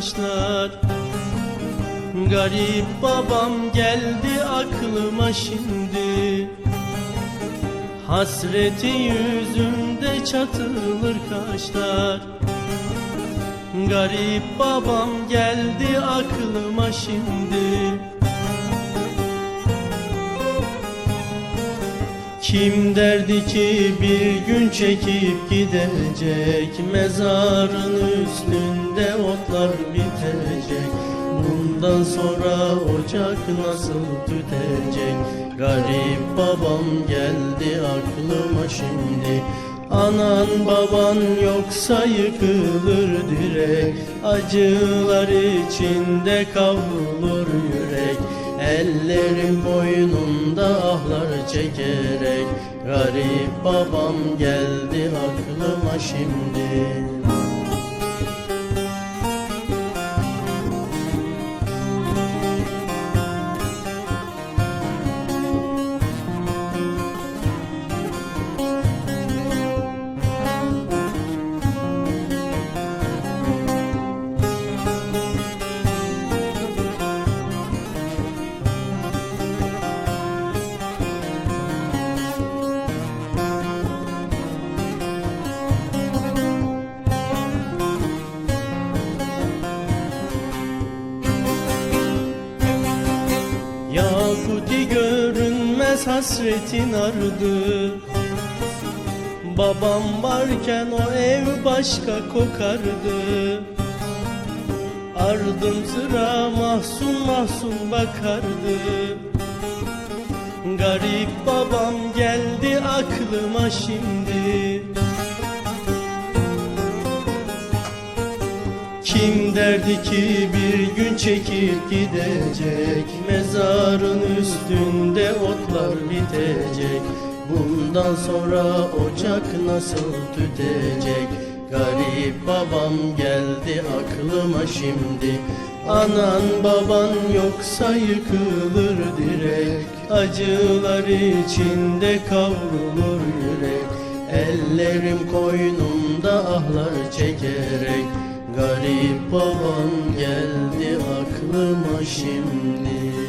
sarmışlar Garip babam geldi aklıma şimdi. Hasreti yüzümde çatılır kaşlar. Garip babam geldi aklıma şimdi. Kim derdi ki bir gün çekip gidecek? Mezarın üstünde otlar bitecek Bundan sonra ocak nasıl tütecek? Garip babam geldi aklıma şimdi. Anan baban yoksa yıkılır direk. Acılar içinde kavrulur yürek Ellerim boynumda ahlar çekerek Garip babam geldi aklıma şimdi Yakuti görünmez hasretin ardı. Babam varken o ev başka kokardı. Ardım sıra mahzun mahzun bakardı. Garip babam geldi aklıma şimdi Kim derdi ki bir gün çekip gidecek? Mezarın üstünde otlar bitecek. Bundan sonra ocak nasıl tütecek? Garip babam geldi aklıma şimdi. Anan baban yoksa yıkılır direk. Acılar içinde kavrulur yürek. Ellerim koynumda ahlar çekerek Garip babam geldi aklıma şimdi